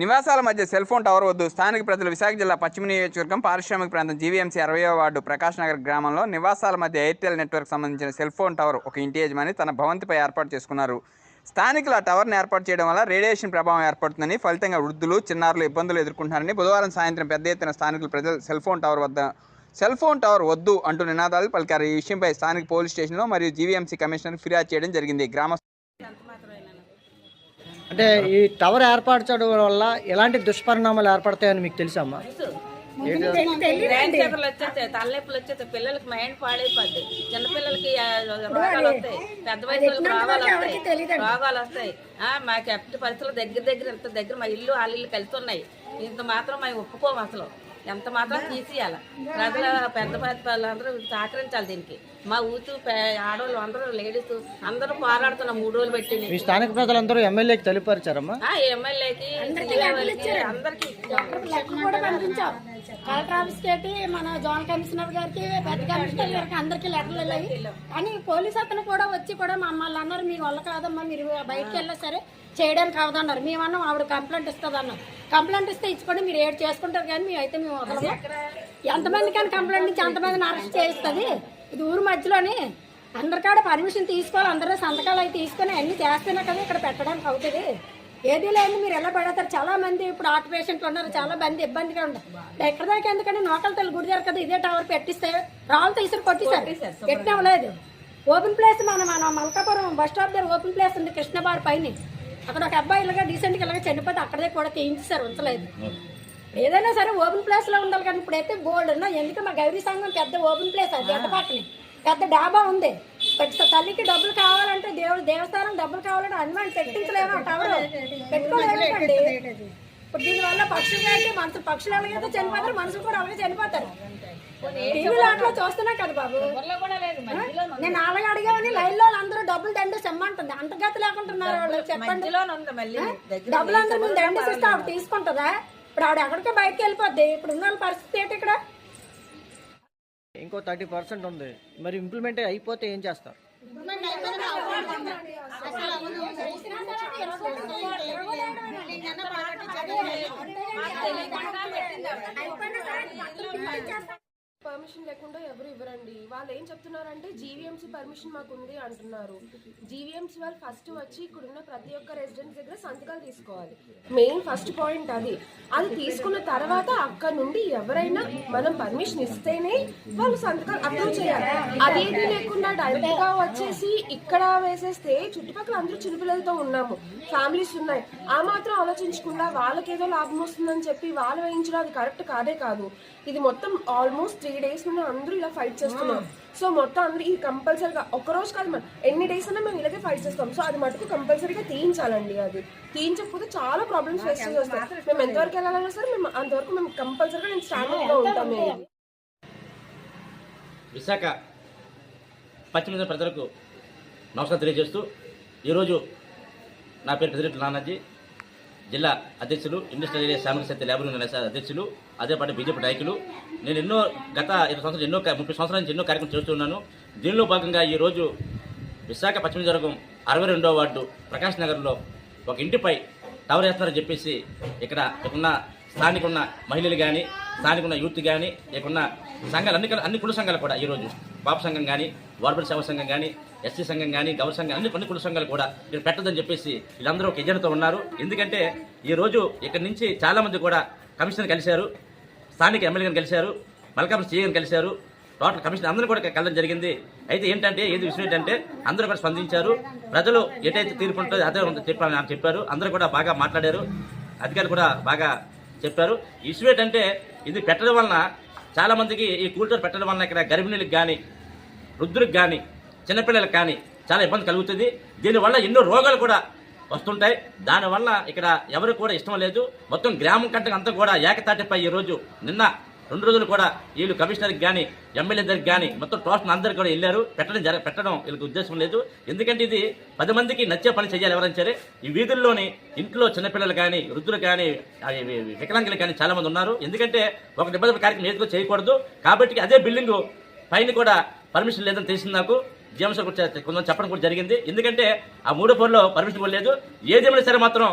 నివాసాల మధ్య cell phone tower వద్దు. స్థానిక ప్రజలు విశాఖ జిల్లా పశ్చిమ నియోజకవర్గం పారిశ్రామిక ప్రాంతం జీవీఎంసీ అరవయో వార్డు ప్రకాష్ నగర్ గ్రామంలో నివాసాల మధ్య ఎయిర్టెల్ నెట్వర్క్ సంబంధించిన సెల్ ఫోన్ టవర్ ఒక ఇంటి యజమాని తన భవంతిపై ఏర్పాటు చేసుకున్నారు. స్థానికులు ఆ టవర్ని ఏర్పాటు చేయడం వల్ల రేడియేషన్ ప్రభావం ఏర్పడుతుందని ఫలితంగా వృద్ధులు చిన్నారులు ఇబ్బందులు ఎదుర్కొంటున్నారని బుధవారం సాయంత్రం పెద్ద ఎత్తున స్థానికులు ప్రజలు సెల్ ఫోన్ టవర్ వద్ద సెల్ ఫోన్ టవర్ వద్దు అంటూ నినాదాలు పలికారు. ఈ విషయంపై స్థానిక పోలీస్ స్టేషన్లో మరియు జీవీఎంసీ కమిషనర్ ఫిర్యాదు చేయడం జరిగింది. గ్రామ అంటే ఈ టవర్ ఏర్పాటు చేయడం వల్ల ఎలాంటి దుష్పరిణామాలు ఏర్పడతాయని మీకు తెలుసమ్మా తలనొప్పులు వచ్చేస్తాయి పిల్లలకి మైండ్ పాడైపోద్ది. చిన్నపిల్లలకి రోగాలు వస్తాయి పెద్ద వయసు వాళ్ళకి రోగాలు వస్తాయి రోగాలు వస్తాయి. ఆ, మాకు ఎప్పటి పరిస్థితులు దగ్గర దగ్గర ఇంత దగ్గర మా ఇల్లు వాళ్ళ ఇల్లు కలిసి ఉన్నాయి. ఇంత మాత్రం మేము ఒప్పుకోము అసలు. ఎంత మాత్రం తీసేయాలి. ప్రజల పెద్ద పెద్ద వాళ్ళందరూ సహకరించాలి దీనికి. మా ఊతు ఆడవాళ్ళు అందరూ లేడీస్ అందరూ పోరాడుతున్నాం మూడు రోజులు పెట్టి మీ స్థానిక ప్రజలందరూ ఎమ్మెల్యేకి తెలియపరిచారమ్మా ఆ ఎమ్మెల్యేకి అందరికి కలెక్టర్ ఆఫీస్కి మన జోన్ కమిషనర్ గారికి పెద్ద కమిషనర్ గారికి అందరికి లెటర్లు వెళ్ళాయి. కానీ పోలీస్ అతను కూడా వచ్చి కూడా మమ్మల్ని అన్నారు మీ వల్ల కాదమ్మా మీరు బయటకు వెళ్ళా సరే చేయడానికి అవదన్నారు మేమన్నాం ఆవిడ కంప్లైంట్ ఇస్తుంది అన్నారు కంప్లైంట్ ఇస్తే ఇచ్చుకోండి మీరు ఏడు చేసుకుంటారు కానీ మేము అయితే మేము వదలము. ఎంతమంది కానీ కంప్లైంట్ ఇచ్చి ఎంతమందిని అరెస్ట్ చేస్తుంది ఇది ఊరు మధ్యలోని. అందరికాడ పర్మిషన్ తీసుకోవాలి అందరూ సంతకాలు అవి తీసుకొని అన్ని చేస్తేనే కదా ఇక్కడ పెట్టడానికి అవుతుంది. ఏది? లేదు మీరు ఎలా పడతారు చాలా మంది ఇప్పుడు హార్ట్ పేషెంట్లు ఉన్నారు. చాలా మంది ఇబ్బందిగా ఉంటారు ఎక్కడ దాకా ఎందుకంటే నోకల తల్లి గుడి దగ్గర కదా ఇదే టవర్ పెట్టిస్తే రాళ్ళతో ఇసురు కొట్టిస్తారు పెట్టినవ్వలేదు ఓపెన్ ప్లేస్ మన మన మల్కాపురం బస్ స్టాప్ దగ్గర ఓపెన్ ప్లేస్ ఉంది కృష్ణబార్ పైన. అక్కడ ఒక అబ్బాయి ఇలాగా డీసెంట్గా ఇలాగ చనిపోతే అక్కడే కూడా తీయించారు ఉంచలేదు. ఏదైనా సరే ఓపెన్ ప్లేస్లో ఉండాలి కానీ ఇప్పుడైతే బోర్డు ఉన్నా. ఎందుకు మా గౌరీ సంఘం పెద్ద ఓపెన్ ప్లేస్ అది ఎంత పక్కనే. పెద్ద డాబా ఉంది. పెద్ద తల్లికి డబ్బులు కావాలంటే దేవుడు దేవస్థానం డబ్బులు కావాలంటే అనుమానం పెట్టించలేము ఆ టవర్ పెట్టుకోలేమండి ఇప్పుడు దీనివల్ల పక్షులు అంటే మనుషులు పక్షులు అలాగే చనిపోతారు మనుషులు కూడా అలాగే చనిపోతారు? టీవీ లాంట్లో చూస్తున్నా కదా బాబు. నేను అలాగే అడిగామని లైన్లో అందరూ డబ్బులు దండి చెమ్మంటుంది అంతగతి లేకుంటున్నారు వాళ్ళు చెప్పండి. డబ్బులు అందరూ ముందు దండి ఇస్తే ఆవిడ తీసుకుంటుందా? ఇప్పుడు ఆవిడ ఎక్కడికి బయటకు వెళ్ళిపోద్ది. ఇప్పుడు ఉన్న పరిస్థితి ఏంటి ఇక్కడ? ఇంకో థర్టీ పర్సెంట్ ఉంది. మరి ఇంప్లిమెంట్ అయిపోతే ఏం చేస్తారు? పర్మిషన్ లేకుండా ఎవరు ఇవ్వరండి. వాళ్ళు ఏం చెప్తున్నారంటే జీవీఎంసీ పర్మిషన్ మాకు ఉంది అంటున్నారు. జీవీఎంసీ వాళ్ళు ఫస్ట్ వచ్చి ఇక్కడ ఉన్న ప్రతి ఒక్క రెసిడెంట్ దగ్గర సంతకాలు తీసుకోవాలి. మెయిన్ ఫస్ట్ పాయింట్ అది. అది తీసుకున్న తర్వాత అక్కడ నుండి ఎవరైనా మనం పర్మిషన్ ఇస్తేనే వాళ్ళు సంతకాలు అప్రూవ్ చేయాలి. అదేది లేకుండా డైరెక్ట్గా వచ్చేసి ఇక్కడ వేసేస్తే చుట్టుపక్కల అందరూ చిన్నపిల్లలతో ఉన్నాము. ఫ్యామిలీస్ ఉన్నాయి. ఆ మాత్రం ఆలోచించకుండా వాళ్ళకి ఏదో లాభం వస్తుందని చెప్పి వాళ్ళు వేయించడం అది కరెక్ట్ కాదే కాదు. ఇది మొత్తం ఆల్మోస్ట్ త్రీ డేస్ నుండి అందరూ ఇలా ఫైట్ చేస్తున్నారు. సో మొత్తం అందరూ ఇది కంపల్సరీగా ఒక రోజు కాదు మనం ఎన్ని డేస్ అయినా మేము ఇలాగే ఫైట్ చేస్తాం. సో అది మటుకు కంపల్సరీగా తీయించాలండి అది. తీయించకపోతే చాలా ప్రాబ్లమ్స్ ఫేస్ చేసి వస్తాయి మేము ఎంతవరకు వెళ్ళాలన్నా సరే మేము అంతవరకు మేము కంపల్సరీగా నేను స్టాండర్డ్గా ఉంటాం మేము. విశాఖ. పశ్చిమ ప్రజలకు నమస్కారం తెలియజేస్తూ ఈరోజు నా పేరు పెద్దిరెడ్డి నానాజీ. జిల్లా అధ్యక్షులు ఇండస్ట్రియల్ ఏరియా శ్రామిక శక్తి లేబర్ యూనియన్ అధ్యక్షులు అదే పాటు బీజేపీ నాయకులు. నేను ఎన్నో గత ఇరవై సంవత్సరాలు ఎన్నో ముప్పై సంవత్సరాల నుంచి ఎన్నో కార్యక్రమం చేస్తున్నాను దీనిలో భాగంగా ఈరోజు విశాఖ పశ్చిమ జరగం అరవై రెండో వార్డు ప్రకాష్ నగర్లో ఒక ఇంటిపై టవర్ వేస్తున్నారని చెప్పేసి ఇక్కడ ఉన్న స్థానిక ఉన్న మహిళలు కానీ స్థానిక ఉన్న యూత్ కానీ ఇక్కడున్న సంఘాలు అన్ని అన్ని కుల సంఘాలు కూడా ఈరోజు పాప సంఘం కానీ వార్బల్ సేవ సంఘం కానీ ఎస్సీ సంఘం కానీ గౌర సంఘం అన్ని కొన్ని కుల సంఘాలు కూడా ఇక్కడ పెట్టదని చెప్పేసి వీళ్ళందరూ ఒక ఎజెండాతో ఉన్నారు. ఎందుకంటే ఈ రోజు ఇక్కడ నుంచి చాలామంది కూడా కమిషనర్ కలిశారు స్థానిక ఎమ్మెల్యేని కలిశారు మల్కాపురం సీఎం కలిశారు టోటల్ కమిషన్ అందరూ కూడా కలడం జరిగింది. అయితే ఏంటంటే ఏది విషయం ఏంటంటే అందరూ కూడా స్పందించారు. ప్రజలు ఎటైతే తీర్పు ఉంటుందో అదే ఉంటుందో చెప్పారు చెప్పారు. అందరూ కూడా బాగా మాట్లాడారు. అధికారులు కూడా బాగా చెప్పారు. ఈ విషయం ఏంటంటే ఇది పెట్టడం వలన చాలామందికి ఈ కూల్చోరు పెట్టడం వలన ఇక్కడ గర్భిణీలకు కానీ వృద్ధులకు కానీ చిన్నపిల్లలకు కానీ చాలా ఇబ్బంది కలుగుతుంది. దీనివల్ల ఎన్నో రోగాలు కూడా వస్తుంటాయి. దానివల్ల ఇక్కడ ఎవరు కూడా ఇష్టం లేదు. మొత్తం గ్రామం కంటే అంతా కూడా ఏకతాటిపై ఈ రోజు నిన్న రెండు రోజులు కూడా వీళ్ళు కమిషనర్కి కానీ ఎమ్మెల్యే దగ్గరికి కానీ మొత్తం టోస్టల్ అందరు కూడా వెళ్ళారు. పెట్టడం జర పెట్టడం వీళ్ళకి ఉద్దేశం లేదు. ఎందుకంటే ఇది పది మందికి నచ్చే పని చేయాలి ఎవరైనా సరే. ఈ వీధుల్లోని ఇంట్లో చిన్నపిల్లలు కానీ వృద్ధులు కానీ వికలాంగులు కానీ చాలామంది ఉన్నారు. ఎందుకంటే ఒక నిబంధన కార్యక్రమం ఏదో చేయకూడదు. కాబట్టి అదే బిల్డింగు పైన కూడా పర్మిషన్ లేదని తెలిసింది నాకు. జీఎంసీ కొంచెం చెప్పడం కూడా జరిగింది. ఎందుకంటే ఆ మూడో ఫోన్లో పర్మిషన్ కూడా లేదు. ఏదేమైనా సరే మాత్రం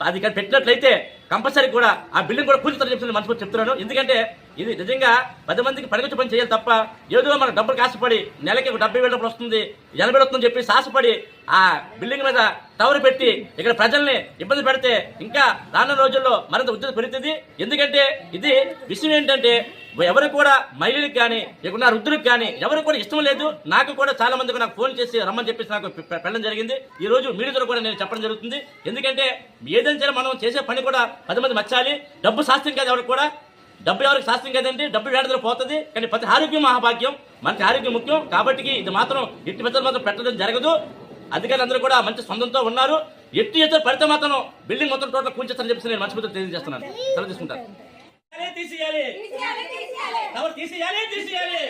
అది ఇక్కడ పెట్టినట్లయితే కంపల్సరీ కూడా ఆ బిల్డింగ్ కూడా పూర్తి చెప్తున్నాను మనసు చెప్తున్నాను. ఎందుకంటే ఇది నిజంగా పది మందికి పనికొచ్చి పని చేయాలి తప్ప ఏదో మన డబ్బులు కాసుపడి నెలకి ఒక డెబ్బై వేల రూపాయలు వస్తుంది ఎనభై వస్తుందని చెప్పి సాసపడి ఆ బిల్డింగ్ మీద టవర్ పెట్టి ఇక్కడ ప్రజల్ని ఇబ్బంది పెడితే ఇంకా రానున్న రోజుల్లో మరింత ఉద్యోగం పెరుగుతుంది. ఎందుకంటే ఇది విషయం ఏంటంటే ఎవరు కూడా మహిళలకు కానీ ఇక్కడ వృద్ధులకు కానీ ఎవరు కూడా ఇష్టం లేదు. నాకు కూడా చాలా మందికి నాకు ఫోన్ చేసి రమ్మని చెప్పేసి నాకు పె- జరిగింది. ఈ రోజు మీడియాతో కూడా నేను చెప్పడం జరుగుతుంది. ఎందుకంటే ఏదైనా మనం చేసే పని కూడా పది మంది మచ్చాలి. డబ్బు శాస్త్రం కాదు ఎవరు కూడా. డబ్బు ఎవరికి శాస్త్రం కదండి డబ్బు వేడదలో పోతుంది కానీ ప్రతి ఆరోగ్యం మహాభాగ్యం. మనకి ఆరోగ్యం ముఖ్యం కాబట్టి ఇది మాత్రం ఎట్టి పెద్దలు మాత్రం పెట్టడం జరగదు. అధికారులు అందరూ కూడా మంచి స్పందనతో ఉన్నారు. ఎట్టి ఎత్తులు పడితే మాత్రం బిల్డింగ్ మొత్తం టోటల్ కూల్చేస్తారని చెప్పేసి నేను మనస్ఫూర్తిగా తెలియజేస్తున్నాను. సెలవు తీసుకుంటాను. తీసేయాలి తీసేయాలి. తీసేయాలి